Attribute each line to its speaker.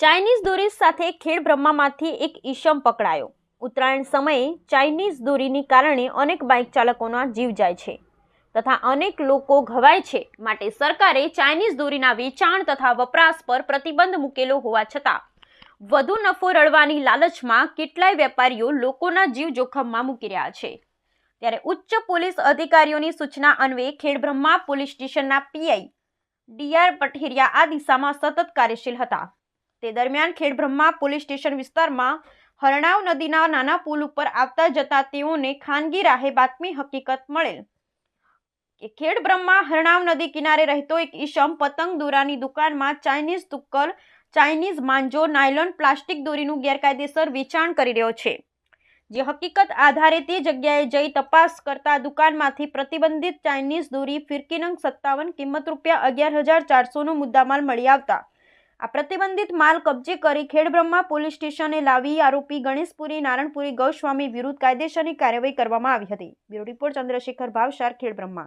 Speaker 1: Chinese દોરી સાથે ખેડ બ્રહ્મામાંથી એક ઈશમ પકડાયો. ઉત્તરાયણ સમયે ચાઇનીઝ દોરીની કારણે અનેક બાઇક ચાલકોના જીવ જાય છે તથા અનેક લોકો ઘવાય છે. માટે સરકારે ચાઇનીઝ દોરીના વેચાણ તથા વપરાશ પર પ્રતિબંધ મૂકેલો હોવા છતાં, વધુ નફો રળવાની લાલચમાં કેટલાય વેપારીઓ લોકોના જીવ જોખમમાં મૂકી રહ્યા છે. ત્યારે ઉચ્ચ પોલીસ અધિકારીઓની સૂચના અન્વયે ખેડબ્રહ્મા પોલીસ સ્ટેશનના પીઆઈ ડીઆર પઠેરિયા આ દિશામાં સતત કાર્યશીલ હતા. તે દરમિયાન ખેડબ્રહ્મા પોલીસ સ્ટેશન વિસ્તારમાં હરણાવ નદીના નાના પુલ ઉપર આવતા જતા તેઓને ખાનગી રાહે બાતમી હકીકત મળેલ. ખેડબ્રહ્મા હરણાવ નદી કિનારે રહેતો એક ઈશમ પતંગ દોરાની દુકાનમાં ચાઇનીઝ તુક્કલ, ચાઇનીઝ માંજો, નાયલોન પ્લાસ્ટિક દોરીનું ગેરકાયદેસર વેચાણ કરી રહ્યો છે. જે હકીકત આધારે તે જગ્યાએ જઈ તપાસ કરતા દુકાનમાંથી પ્રતિબંધિત ચાઇનીઝ દોરી ફિરકીનંગ સત્તાવન કિંમત રૂપિયા અગિયાર હજાર ચારસોનો મુદ્દામાલ મળી આવતા આ પ્રતિબંધિત માલ કબજે કરી ખેડબ્રહ્મા પોલીસ સ્ટેશને લાવી આરોપી ગણેશપુરી, નારણપુરી, ગૌસ્વામી વિરુદ્ધ કાયદેસરની કાર્યવાહી કરવામાં આવી હતી. Bureau report Chandrashekhar Bhavsar, Khedbrahma.